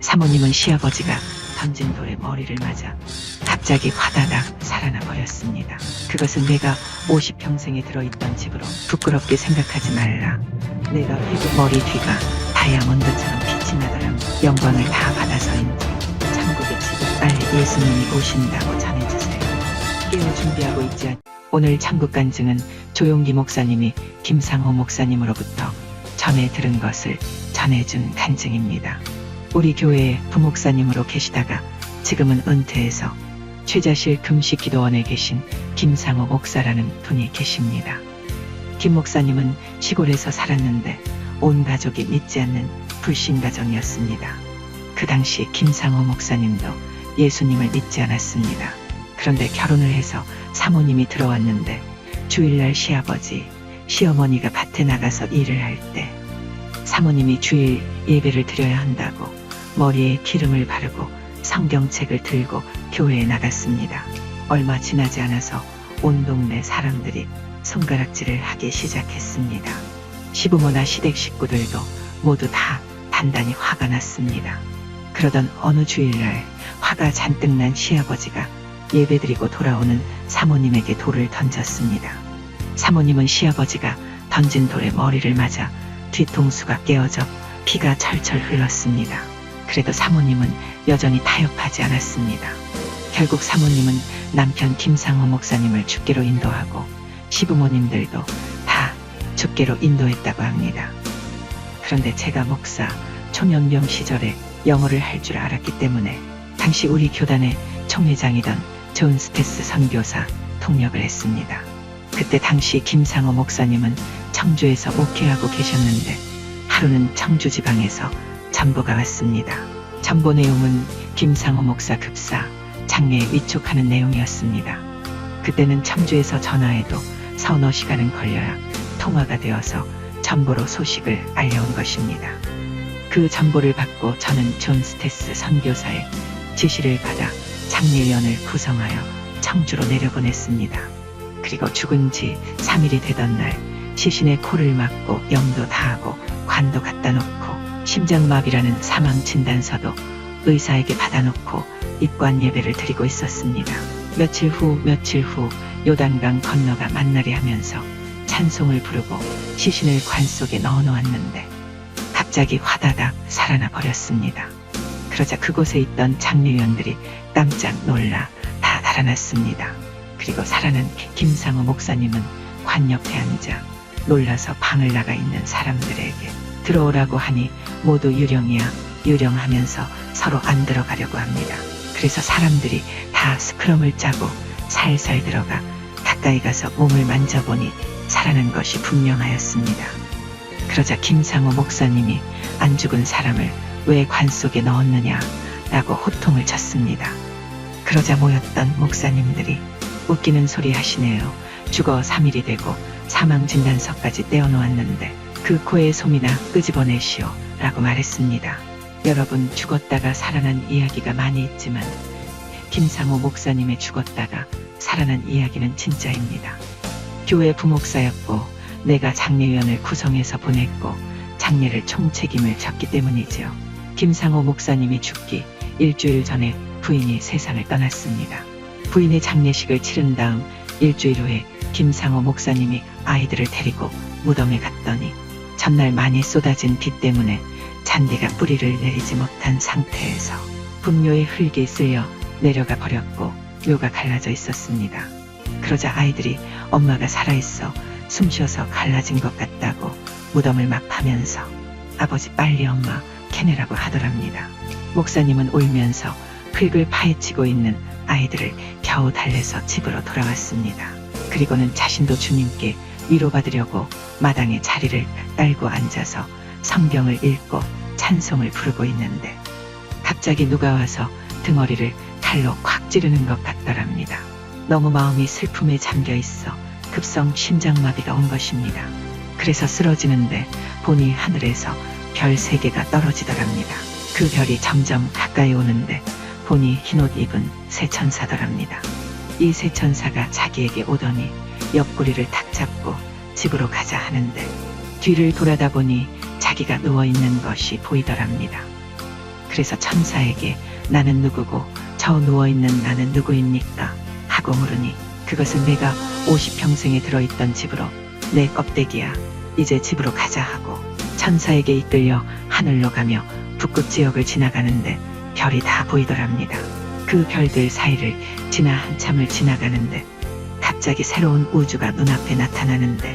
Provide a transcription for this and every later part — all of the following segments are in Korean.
사모님은 시아버지가 던진 돌에 머리를 맞아 갑자기 화다닥 살아나 버렸습니다. 그것은 내가 50평생에 들어있던 집으로 부끄럽게 생각하지 말라. 내가 회고 머리 뒤가 다이아몬드처럼 빛이 나더라. 영광을 다 받아서인지 천국의 집에 빨리 예수님이 오신다고 전해주세요. 깨어 준비하고 있지 않... 오늘 천국 간증은 조용기 목사님이 김상호 목사님으로부터 전해 들은 것을 전해준 간증입니다. 우리 교회에 부목사님으로 계시다가 지금은 은퇴해서 최자실 금식기도원에 계신 김상호 목사라는 분이 계십니다. 김 목사님은 시골에서 살았는데 온 가족이 믿지 않는 불신 가정이었습니다. 그 당시 김상호 목사님도 예수님을 믿지 않았습니다. 그런데 결혼을 해서 사모님이 들어왔는데 주일날 시아버지, 시어머니가 밭에 나가서 일을 할 때 사모님이 주일 예배를 드려야 한다고 머리에 기름을 바르고 성경책을 들고 교회에 나갔습니다. 얼마 지나지 않아서 온 동네 사람들이 손가락질을 하기 시작했습니다. 시부모나 시댁 식구들도 모두 다 단단히 화가 났습니다. 그러던 어느 주일날 화가 잔뜩 난 시아버지가 예배드리고 돌아오는 사모님에게 돌을 던졌습니다. 사모님은 시아버지가 던진 돌에 머리를 맞아 뒤통수가 깨어져 피가 철철 흘렀습니다. 그래도 사모님은 여전히 타협하지 않았습니다. 결국 사모님은 남편 김상호 목사님을 죽게로 인도하고 시부모님들도 다 죽게로 인도했다고 합니다. 그런데 제가 목사 초년병 시절에 영어를 할 줄 알았기 때문에 당시 우리 교단의 총회장이던 존 스테스 선교사 통역을 했습니다. 그때 당시 김상호 목사님은 청주에서 목회하고 계셨는데 하루는 청주 지방에서 전보가 왔습니다. 전보 내용은 김상호 목사 급사 장례에 위촉하는 내용이었습니다. 그때는 청주에서 전화해도 서너 시간은 걸려야 통화가 되어서 전보로 소식을 알려온 것입니다. 그 전보를 받고 저는 존 스테스 선교사의 지시를 받아 장례위원을 구성하여 청주로 내려보냈습니다. 그리고 죽은 지 3일이 되던 날 시신의 코를 막고 염도 다하고 관도 갖다 놓고 심장마비라는 사망 진단서도 의사에게 받아놓고 입관 예배를 드리고 있었습니다. 며칠 후 며칠 후 요단강 건너가 만나리 하면서 찬송을 부르고 시신을 관 속에 넣어 놓았는데 갑자기 화다닥 살아나 버렸습니다. 그러자 그곳에 있던 장례위원들이 깜짝 놀라 다 달아났습니다. 그리고 살아난 김상우 목사님은 관 옆에 앉아 놀라서 방을 나가 있는 사람들에게 들어오라고 하니 모두 유령이야 유령하면서 서로 안 들어가려고 합니다. 그래서 사람들이 다 스크럼을 짜고 살살 들어가 가까이 가서 몸을 만져보니 살아난 것이 분명하였습니다. 그러자 김상호 목사님이 안 죽은 사람을 왜 관 속에 넣었느냐 라고 호통을 쳤습니다. 그러자 모였던 목사님들이 웃기는 소리 하시네요. 죽어 3일이 되고 사망 진단서까지 떼어놓았는데 그 코에 솜이나 끄집어내시오 라고 말했습니다. 여러분 죽었다가 살아난 이야기가 많이 있지만 김상호 목사님의 죽었다가 살아난 이야기는 진짜입니다. 교회 부목사였고 내가 장례위원을 구성해서 보냈고 장례를 총책임을 졌기 때문이지요. 김상호 목사님이 죽기 일주일 전에 부인이 세상을 떠났습니다. 부인의 장례식을 치른 다음 일주일 후에 김상호 목사님이 아이들을 데리고 무덤에 갔더니 전날 많이 쏟아진 비 때문에 잔디가 뿌리를 내리지 못한 상태에서 분묘의 흙이 쓸려 내려가 버렸고 묘가 갈라져 있었습니다. 그러자 아이들이 엄마가 살아있어 숨 쉬어서 갈라진 것 같다고 무덤을 막 파면서 아버지 빨리 엄마 캐내라고 하더랍니다. 목사님은 울면서 흙을 파헤치고 있는 아이들을 겨우 달래서 집으로 돌아왔습니다. 그리고는 자신도 주님께 위로받으려고 마당에 자리를 깔고 앉아서 성경을 읽고 찬송을 부르고 있는데 갑자기 누가 와서 등허리를 칼로 콱 찌르는 것 같더랍니다. 너무 마음이 슬픔에 잠겨 있어 급성 심장마비가 온 것입니다. 그래서 쓰러지는데 보니 하늘에서 별 세 개가 떨어지더랍니다. 그 별이 점점 가까이 오는데 보니 흰옷 입은 새 천사더랍니다. 이 새 천사가 자기에게 오더니 옆구리를 탁 잡고 집으로 가자 하는데 뒤를 돌아다 보니 자기가 누워 있는 것이 보이더랍니다. 그래서 천사에게 나는 누구고 저 누워 있는 나는 누구입니까? 하고 물으니 그것은 내가 50평생에 들어있던 집으로 내 껍데기야. 이제 집으로 가자 하고 천사에게 이끌려 하늘로 가며 북극 지역을 지나가는데 별이 다 보이더랍니다. 그 별들 사이를 지나 한참을 지나가는데 갑자기 새로운 우주가 눈앞에 나타나는데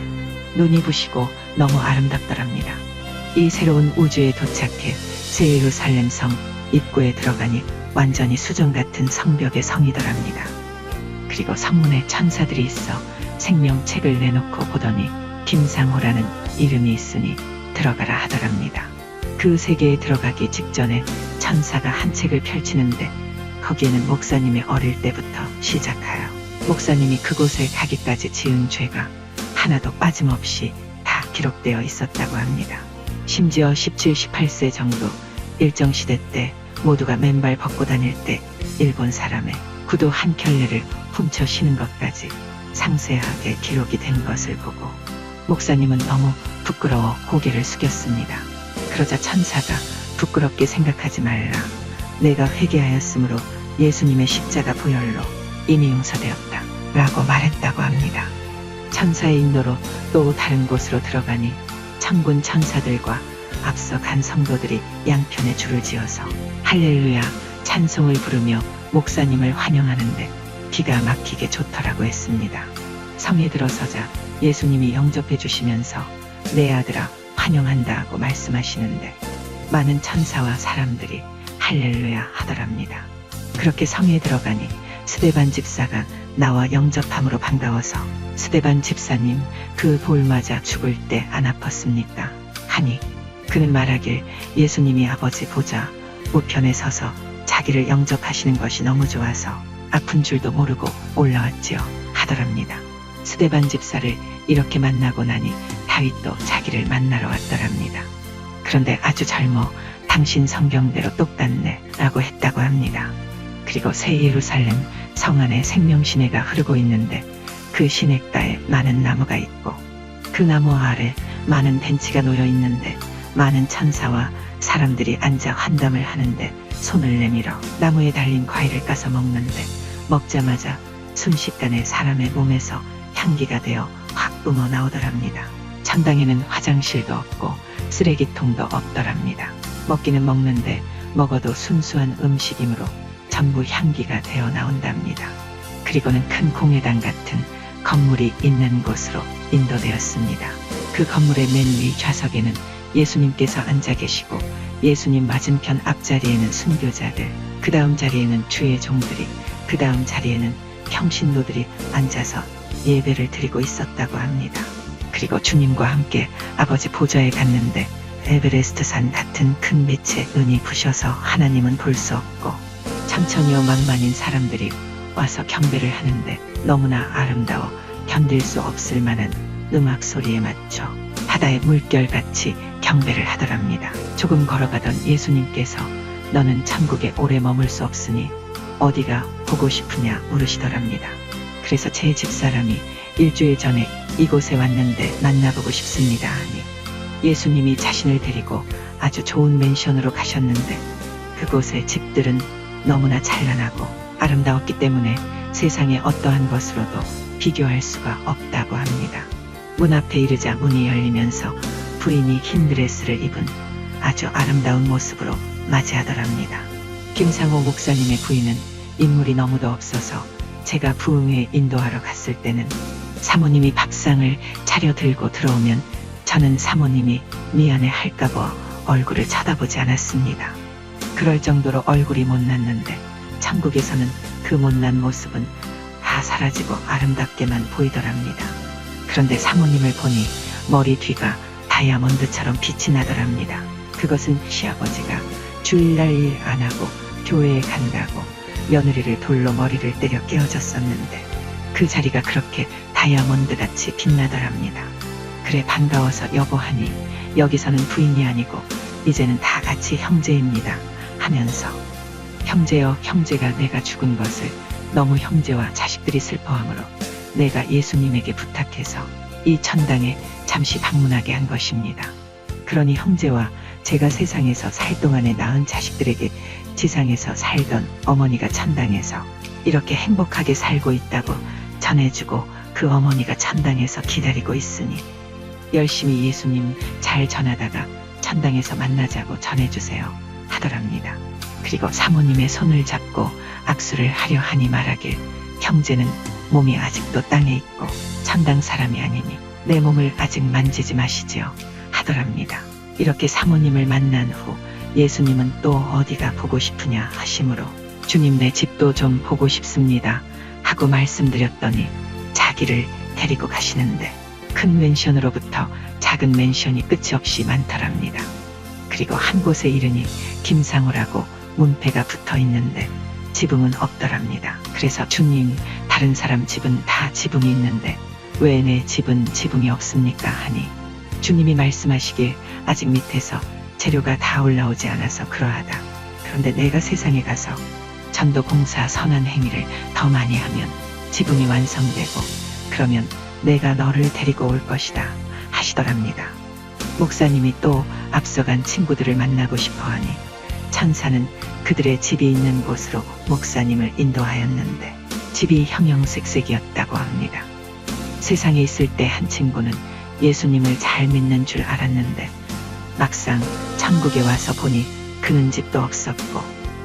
눈이 부시고 너무 아름답더랍니다. 이 새로운 우주에 도착해 세예루살렘 성 입구에 들어가니 완전히 수정 같은 성벽의 성이더랍니다. 그리고 성문에 천사들이 있어 생명책을 내놓고 보더니 김상호라는 이름이 있으니 들어가라 하더랍니다. 그 세계에 들어가기 직전에 천사가 한 책을 펼치는데 거기에는 목사님의 어릴 때부터 시작하여 목사님이 그곳에 가기까지 지은 죄가 하나도 빠짐없이 다 기록되어 있었다고 합니다. 심지어 17, 18세 정도 일정 시대 때 모두가 맨발 벗고 다닐 때 일본 사람의 구두 한 켤레를 훔쳐 신은 것까지 상세하게 기록이 된 것을 보고 목사님은 너무 부끄러워 고개를 숙였습니다. 그러자 천사가 부끄럽게 생각하지 말라. 내가 회개하였으므로 예수님의 십자가 보혈로 이미 용서되었다. 라고 말했다고 합니다. 천사의 인도로 또 다른 곳으로 들어가니 천군 천사들과 앞서 간 성도들이 양편에 줄을 지어서 할렐루야 찬송을 부르며 목사님을 환영하는데 기가 막히게 좋더라고 했습니다. 성에 들어서자 예수님이 영접해 주시면서 내 아들아 환영한다 하고 말씀하시는데 많은 천사와 사람들이 할렐루야 하더랍니다. 그렇게 성에 들어가니 스데반 집사가 나와 영접함으로 반가워서 스데반 집사님 그 돌 맞아 죽을 때 안 아팠습니까? 하니 그는 말하길 예수님이 아버지 보자 우편에 서서 자기를 영접하시는 것이 너무 좋아서 아픈 줄도 모르고 올라왔지요 하더랍니다. 스데반 집사를 이렇게 만나고 나니 다윗도 자기를 만나러 왔더랍니다. 그런데 아주 젊어 당신 성경대로 똑같네 라고 했다고 합니다. 그리고 새 예루살렘 성 안에 생명시내가 흐르고 있는데 그 시냇가에 많은 나무가 있고 그 나무 아래 많은 벤치가 놓여 있는데 많은 천사와 사람들이 앉아 환담을 하는데 손을 내밀어 나무에 달린 과일을 까서 먹는데 먹자마자 순식간에 사람의 몸에서 향기가 되어 확 뿜어 나오더랍니다. 천당에는 화장실도 없고 쓰레기통도 없더랍니다. 먹기는 먹는데 먹어도 순수한 음식이므로 전부 향기가 되어 나온답니다. 그리고는 큰 공회당 같은 건물이 있는 곳으로 인도되었습니다. 그 건물의 맨 위 좌석에는 예수님께서 앉아 계시고 예수님 맞은편 앞자리에는 순교자들, 그 다음 자리에는 주의 종들이, 그 다음 자리에는 평신도들이 앉아서 예배를 드리고 있었다고 합니다. 그리고 주님과 함께 아버지 보좌에 갔는데 에베레스트 산 같은 큰 빛의 은이 부셔서 하나님은 볼 수 없고 천천히요 만만인 사람들이 와서 경배를 하는데 너무나 아름다워 견딜 수 없을 만한 음악 소리에 맞춰 바다의 물결같이 경배를 하더랍니다. 조금 걸어가던 예수님께서 너는 천국에 오래 머물 수 없으니 어디가 보고 싶으냐 물으시더랍니다. 그래서 제 집사람이 일주일 전에 이곳에 왔는데 만나보고 싶습니다 하니 예수님이 자신을 데리고 아주 좋은 맨션으로 가셨는데 그곳의 집들은 너무나 찬란하고 아름다웠기 때문에 세상의 어떠한 것으로도 비교할 수가 없다고 합니다. 문 앞에 이르자 문이 열리면서 부인이 흰 드레스를 입은 아주 아름다운 모습으로 맞이하더랍니다. 김상호 목사님의 부인은 인물이 너무도 없어서 제가 부흥회 인도하러 갔을 때는 사모님이 밥상을 차려 들고 들어오면 저는 사모님이 미안해 할까봐 얼굴을 쳐다보지 않았습니다. 그럴 정도로 얼굴이 못났는데 천국에서는 그 못난 모습은 다 사라지고 아름답게만 보이더랍니다. 그런데 사모님을 보니 머리 뒤가 다이아몬드처럼 빛이 나더랍니다. 그것은 시아버지가 주일날 일 안 하고 교회에 간다고 며느리를 돌로 머리를 때려 깨어졌었는데 그 자리가 그렇게 다이아몬드 같이 빛나더랍니다. 그래 반가워서 여보하니 여기서는 부인이 아니고 이제는 다 같이 형제입니다 하면서 형제여 형제가 내가 죽은 것을 너무 형제와 자식들이 슬퍼하므로 내가 예수님에게 부탁해서 이 천당에 잠시 방문하게 한 것입니다. 그러니 형제와 제가 세상에서 살 동안에 낳은 자식들에게 지상에서 살던 어머니가 천당에서 이렇게 행복하게 살고 있다고 전해주고 그 어머니가 천당에서 기다리고 있으니 열심히 예수님 잘 전하다가 천당에서 만나자고 전해주세요 하더랍니다. 그리고 사모님의 손을 잡고 악수를 하려 하니 말하길 형제는 몸이 아직도 땅에 있고 천당 사람이 아니니 내 몸을 아직 만지지 마시지요 하더랍니다. 이렇게 사모님을 만난 후 예수님은 또 어디가 보고 싶으냐 하심으로 주님 내 집도 좀 보고 싶습니다 하고 말씀드렸더니 자기를 데리고 가시는데 큰 맨션으로부터 작은 맨션이 끝이 없이 많더랍니다. 그리고 한 곳에 이르니 김상우라고 문패가 붙어 있는데 지붕은 없더랍니다. 그래서 주님 다른 사람 집은 다 지붕이 있는데 왜 내 집은 지붕이 없습니까 하니 주님이 말씀하시길 아직 밑에서 재료가 다 올라오지 않아서 그러하다. 그런데 내가 세상에 가서 전도 공사 선한 행위를 더 많이 하면 지붕이 완성되고 그러면 내가 너를 데리고 올 것이다 하시더랍니다. 목사님이 또 앞서간 친구들을 만나고 싶어 하니 천사는 그들의 집이 있는 곳으로 목사님을 인도하였는데 집이 형형색색이었다고 합니다. 세상에 있을 때 한 친구는 예수님을 잘 믿는 줄 알았는데 막상 천국에 와서 보니 그는 집도 없었고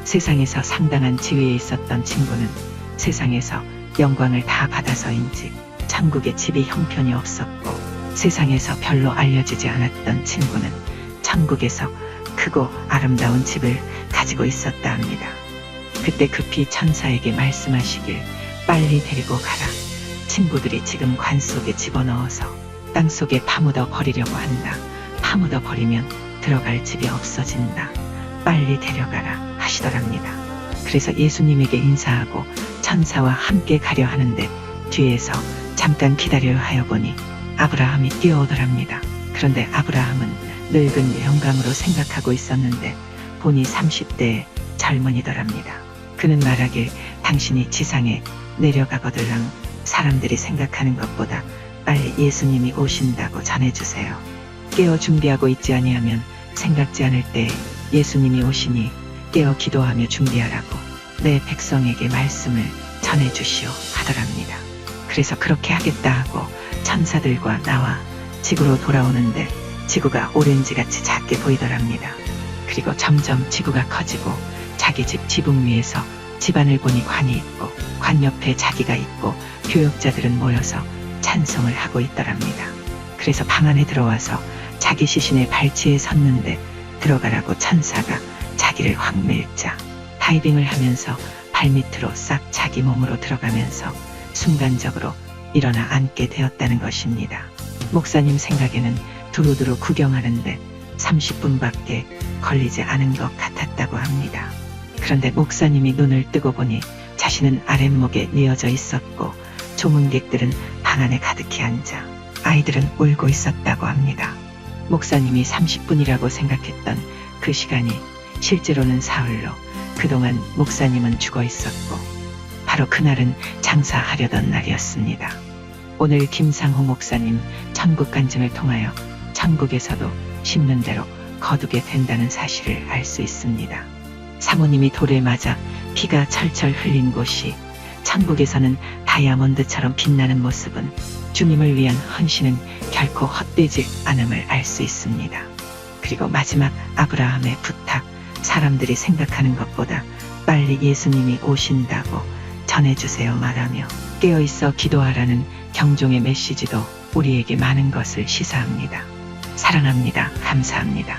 세상에서 상당한 지위에 있었던 친구는 세상에서 영광을 다 받아서인지 천국에 집이 형편이 없었고 세상에서 별로 알려지지 않았던 친구는 천국에서 크고 아름다운 집을 가지고 있었다 합니다. 그때 급히 천사에게 말씀하시길 빨리 데리고 가라. 친구들이 지금 관 속에 집어넣어서 땅 속에 파묻어 버리려고 한다. 파묻어 버리면 들어갈 집이 없어진다. 빨리 데려가라 하시더랍니다. 그래서 예수님에게 인사하고 천사와 함께 가려 하는데 뒤에서 잠깐 기다려야 하여 보니 아브라함이 뛰어오더랍니다. 그런데 아브라함은 늙은 영감으로 생각하고 있었는데 보니 30대의 젊은이더랍니다. 그는 말하길 당신이 지상에 내려가거들랑 사람들이 생각하는 것보다 빨리 예수님이 오신다고 전해주세요. 깨어 준비하고 있지 아니하면 생각지 않을 때 예수님이 오시니 깨어 기도하며 준비하라고 내 백성에게 말씀을 전해주시오 하더랍니다. 그래서 그렇게 하겠다 하고 천사들과 나와 지구로 돌아오는데 지구가 오렌지같이 작게 보이더랍니다. 그리고 점점 지구가 커지고 자기 집 지붕 위에서 집안을 보니 관이 있고 관 옆에 자기가 있고 교역자들은 모여서 찬송을 하고 있더랍니다. 그래서 방 안에 들어와서 자기 시신의 발치에 섰는데 들어가라고 천사가 자기를 확 밀자 다이빙을 하면서 발밑으로 싹 자기 몸으로 들어가면서 순간적으로 일어나 앉게 되었다는 것입니다. 목사님 생각에는 두루두루 구경하는데 30분밖에 걸리지 않은 것 같았다고 합니다. 그런데 목사님이 눈을 뜨고 보니 자신은 아랫목에 뉘어져 있었고 조문객들은 방 안에 가득히 앉아 아이들은 울고 있었다고 합니다. 목사님이 30분이라고 생각했던 그 시간이 실제로는 사흘로 그동안 목사님은 죽어 있었고 바로 그날은 장사하려던 날이었습니다. 오늘 김상호 목사님 천국 간증을 통하여 천국에서도 심는 대로 거두게 된다는 사실을 알 수 있습니다. 사모님이 돌에 맞아 피가 철철 흘린 곳이 천국에서는 다이아몬드처럼 빛나는 모습은 주님을 위한 헌신은 결코 헛되지 않음을 알 수 있습니다. 그리고 마지막 아브라함의 부탁, 사람들이 생각하는 것보다 빨리 예수님이 오신다고 전해주세요 말하며 깨어있어 기도하라는 경종의 메시지도 우리에게 많은 것을 시사합니다. 사랑합니다. 감사합니다.